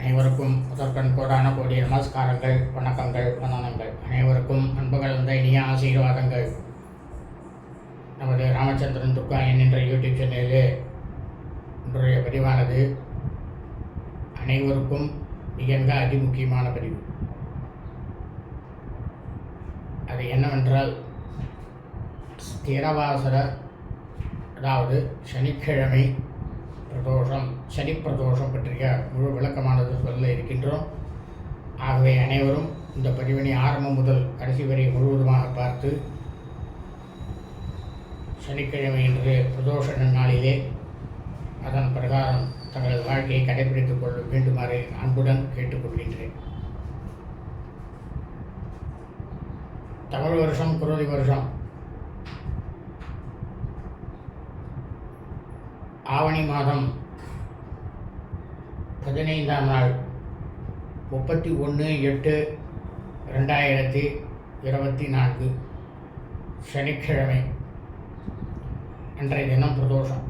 அனைவருக்கும் முதற்கண் கோடான கோடி நமஸ்காரங்கள் வணக்கங்கள் வந்தனங்கள். அனைவருக்கும் அன்புகள் வந்த இனிய ஆசீர்வாதங்கள். நமது ராமச்சந்திரன் துர்கா என்கின்ற யூடியூப் சேனலில் இன்றைய பதிவானது அனைவருக்கும் மிக அதி முக்கியமான பதிவு. அது என்னவென்றால் ஸ்திரவாசர அதாவது சனிக்கிழமை பிரதோஷம் சனி பிரதோஷம் பற்றிய முழு விளக்கமானது சொல்ல இருக்கின்றோம். ஆகவே அனைவரும் இந்த பதிவினை ஆரம்பம் முதல் கடைசி வரை முழுவதுமாக பார்த்து சனிக்கிழமை என்று பிரதோஷ நாளிலே அதன் பிரகாரம் தங்களது வாழ்க்கையை கடைபிடித்துக் கொள்ள வேண்டுமாறு அன்புடன் கேட்டுக்கொள்கின்றேன். தமிழ் வருஷம் குரோதி வருஷம் ஆவணி மாதம் பதினைந்தாம் நாள் முப்பத்தி ஒன்று எட்டு ரெண்டாயிரத்தி இருபத்தி நான்கு சனிக்கிழமை அன்றைய தினம் பிரதோஷம்.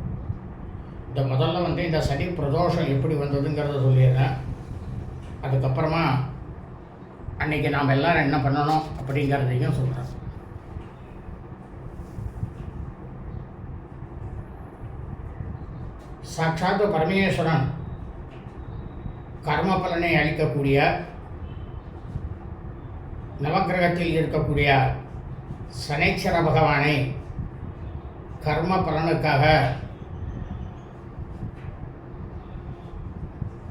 இந்த முதல்ல வந்து இந்த சனி பிரதோஷம் எப்படி வந்ததுங்கிறத சொல்லிடுறேன். அதுக்கப்புறமா அன்றைக்கி நாம் எல்லோரும் என்ன பண்ணணும் அப்படிங்கிறதையும் சொல்கிறேன் சாட்சாத்து பரமேஸ்வரன் கர்ம பலனை அளிக்கக்கூடிய நவக்கிரகத்தில் இருக்கக்கூடிய சனைச்சர பகவானை கர்ம பலனுக்காக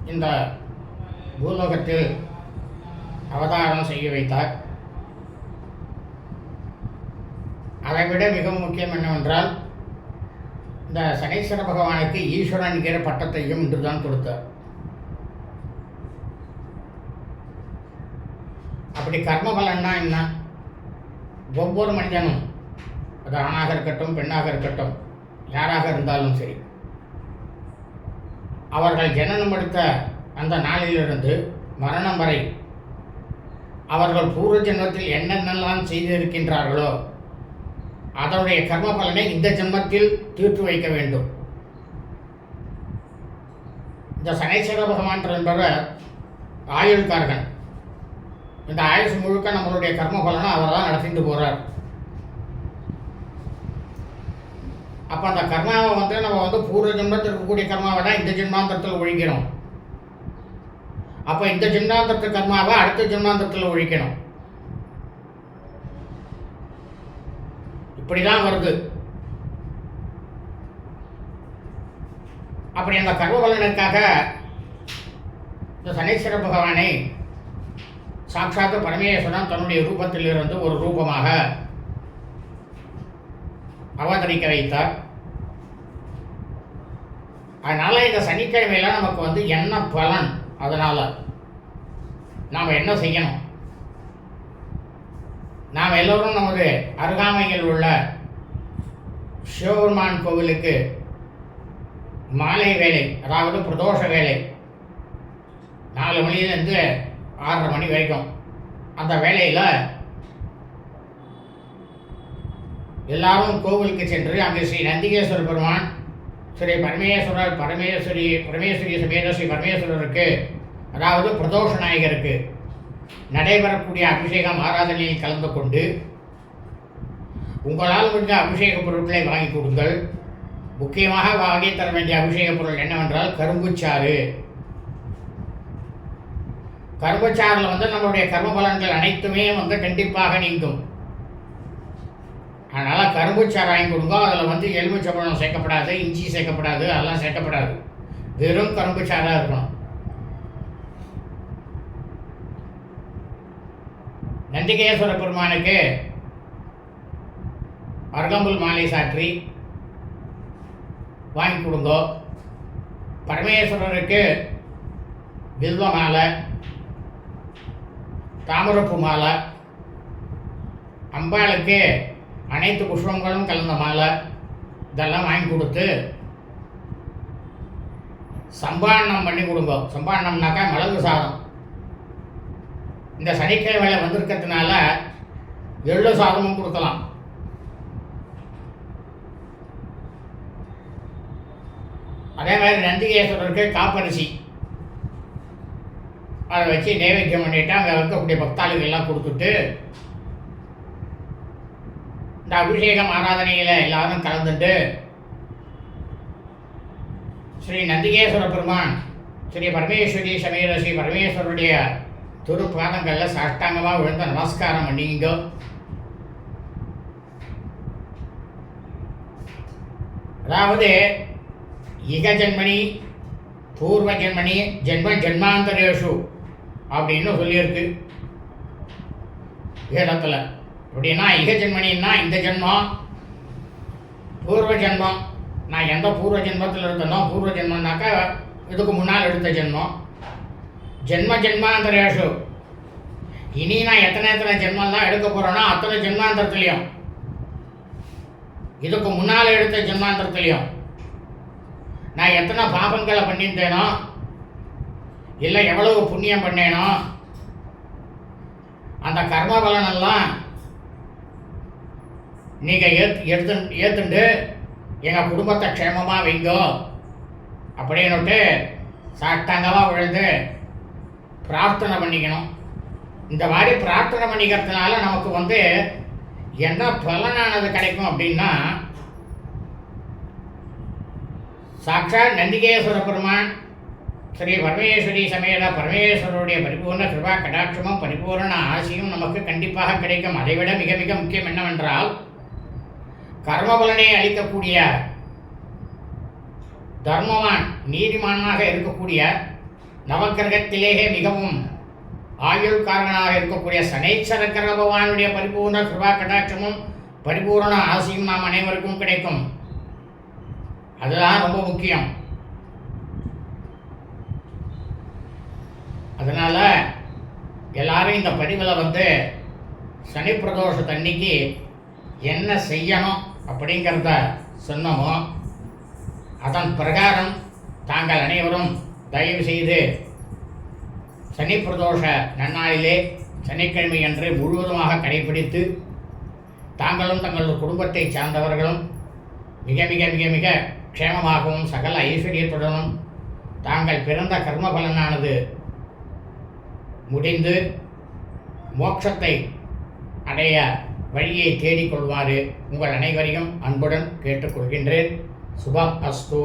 இந்த பூலோகத்தில் அவதாரம் செய்ய வைத்தார். அதைவிட மிகவும் முக்கியம் என்னவென்றால் இந்த சனீஸ்வர பகவானுக்கு ஈஸ்வரன் என்கிற பட்டத்தையும் இன்றுதான் கொடுத்தார். அப்படி கர்ம பலன்னா என்ன? ஒவ்வொரு மனிதனும் அது ஆணாக இருக்கட்டும் பெண்ணாக இருக்கட்டும் யாராக இருந்தாலும் சரி அவர்கள் ஜனனம் எடுத்த அந்த நாளிலிருந்து மரணம் வரை அவர்கள் பூர்வ ஜென்மத்தில் என்னென்னலாம் செய்திருக்கின்றார்களோ அதனுடைய கர்ம பலனை இந்த ஜென்மத்தில் தீர்த்து வைக்க வேண்டும். இந்த சனீஸ்வர பகவான் என்பவர் ஆயுள்காரகன். இந்த ஆயுசு முழுக்க நம்மளுடைய கர்ம பலனை அவர் தான் நடத்திட்டு போகிறார் அப்போ அந்த கர்மாவை வந்து நம்ம வந்து பூர்வ ஜென்மத்தில் இருக்கக்கூடிய கர்மாவை தான் இந்த ஜென்மாந்தரத்தில் ஒழிக்கணும் அப்போ இந்த ஜென்மாந்தரத்து கர்மாவை அடுத்த ஜென்மாந்தரத்தில் ஒழிக்கணும். இப்படி தான் வருது. அப்படி அந்த கர்மபலனுக்காக இந்த சனீஸ்வர பகவானை சாட்சாத்து பரமேஸ்வரன் தன்னுடைய ரூபத்திலிருந்து ஒரு ரூபமாக அவதரிக்க வைத்தார். அதனால் இந்த சனிக்கிழமையில நமக்கு வந்து என்ன பலன்? அதனால் நாம் என்ன செய்யணும்? நாம் எல்லோரும் நமது அருகாமையில் உள்ள சிவபெருமான் கோவிலுக்கு மாலை வேலை அதாவது பிரதோஷ வேலை நாலு மணிலேருந்து ஆறரை மணி வரைக்கும். அந்த வேலையில் எல்லாரும் கோவிலுக்கு சென்று அங்கே ஸ்ரீ நந்திகேஸ்வர பெருமான் ஸ்ரீ பரமேஸ்வரர் பரமேஸ்வரி பரமேஸ்வரி சமேத ஸ்ரீ பரமேஸ்வரருக்கு அதாவது பிரதோஷ நாயகருக்கு நடைபெறக்கூடிய அபிஷேகம் ஆராதனையில் கலந்து கொண்டு உங்களால் முடிந்த அபிஷேக பொருட்களை வாங்கி கொடுங்கள். முக்கியமாக வாங்கி தர வேண்டிய அபிஷேக பொருள் என்னவென்றால் கரும்புச்சாறு. கரும்புச்சாறில் வந்து நம்மளுடைய கர்ம பலன்கள் அனைத்துமே வந்து கண்டிப்பாக நீங்கும். அதனால் கரும்புச்சாறு வாங்கி கொடுங்க. அதில் வந்து எலுமிச்சம்பழம் சேர்க்கப்படாது இஞ்சி சேர்க்கப்படாது அதெல்லாம் சேர்க்கப்படாது. வெறும் கரும்புச்சாராக இருக்கணும். நந்திகேஸ்வர பெருமானுக்கு அருகம்புல் மாலை சாற்றி வாங்கி கொடுங்கோ. பரமேஸ்வரருக்கு வில்வ மாலை தாமரப்பு மாலை அம்பாளுக்கு அனைத்து புஷ்பங்களும் கலந்த மாலை இதெல்லாம் வாங்கி கொடுத்து சம்பாரணம் பண்ணி கொடுங்க. சம்பாரணம்னாக்கா மிளகு சாதம். இந்த சனிக்கிழமையில வந்திருக்கிறதுனால எள்ளு சாதமும் கொடுக்கலாம். அதே மாதிரி நந்திகேஸ்வரருக்கு காப்பரிசி. அதை வச்சு நைவேத்தியம் பண்ணிட்டு அங்கே இருக்கக்கூடிய பக்தாளிகள்லாம் கொடுத்துட்டு இந்த அபிஷேகம் ஆராதனையில் எல்லாரும் கலந்துட்டு ஸ்ரீ நந்திகேஸ்வர பெருமான் ஸ்ரீ பரமேஸ்வரி சமீர ஸ்ரீ பரமேஸ்வருடைய திருப்பாதங்களில் சாஷ்டாங்கமாக விழுந்த நமஸ்காரம் பண்ணிங்க. அதாவது இக ஜென்மணி பூர்வ ஜென்மணி ஜென்ம ஜென்மாந்தரேஷு அப்படின்னு சொல்லியிருக்கு. வேதத்தில். அப்படின்னா இக ஜென்மணின்னா இந்த ஜென்மம் பூர்வ ஜென்மம். நான் எந்த பூர்வ ஜென்மத்தில் இருந்தனோ பூர்வ ஜென்மம்னாக்கா இதுக்கு முன்னால் எடுத்த ஜென்மம். ஜென்ம ஜென்மாந்தரேஷு. இனி நான் எத்தனை எத்தனை ஜென்மம் தான் எடுக்க போகிறேனோ அத்தனை ஜென்மாந்தரத்துலேயும். இதுக்கு முன்னால் எடுத்த ஜென்மாந்தரத்துலேயும். நான் எத்தனை பாபங்களை பண்ணியிருந்தேனோ இல்லை எவ்வளவு புண்ணியம் பண்ணேனோ அந்த கர்ம பலனெல்லாம் நீங்கள் ஏத் எடுத்து ஏற்றுண்டு எங்கள் குடும்பத்தை க்ஷேமமாக வைங்கோ. அப்படின்னுட்டு சாஷ்டாங்கமாக விழுந்து பிரார்த்தனை பண்ணிக்கணும். இந்த மாதிரி பிரார்த்தனை பண்ணிக்கிறதுனால நமக்கு வந்து என்ன பலனானது கிடைக்கும் அப்படின்னா சாட்சா நந்திகேஸ்வர பெருமான் ஸ்ரீ பரமேஸ்வரி சமேத பரமேஸ்வரருடைய பரிபூர்ண கிருபா கடாட்சமும் பரிபூர்ண ஆசியும் நமக்கு கண்டிப்பாக கிடைக்கும். அதைவிட மிக மிக முக்கியம் என்னவென்றால் கர்மபலனை அளிக்கக்கூடிய தர்மவான் நீதிமானாக இருக்கக்கூடிய நவக்கிரகத்திலேயே மிகவும் ஆயுள்காரனாக இருக்கக்கூடிய சனேச்சர கிரக பகவானுடைய பரிபூர்ண கிருபா கடாட்சமும் பரிபூர்ண ஆசையும் நாம் அனைவருக்கும் கிடைக்கும். அதுதான் ரொம்ப முக்கியம். அதனால் எல்லாரும் இந்த பதிவில் வந்து சனி பிரதோஷத்தன்னைக்கு என்ன செய்யணும் அப்படிங்கிறத சொன்னமோ அதன் பிரகாரம் தாங்கள் அனைவரும் தயவு செய்து சனி பிரதோஷ நன்னாளிலே சனிக்கிழமை அன்று முழுவதுமாக கடைபிடித்து தாங்களும் தங்கள் குடும்பத்தை சார்ந்தவர்களும் மிக மிக மிக மிக க்ஷேமமாகவும் சகல ஐஸ்வர்யத்துடனும் தாங்கள் பிறந்த கர்ம பலனானது முடிந்து மோட்சத்தை அடைய வழியை தேடிக்கொள்வாறு உங்கள் அனைவரையும் அன்புடன் கேட்டுக்கொள்கின்றேன். சுபம் அஸ்து.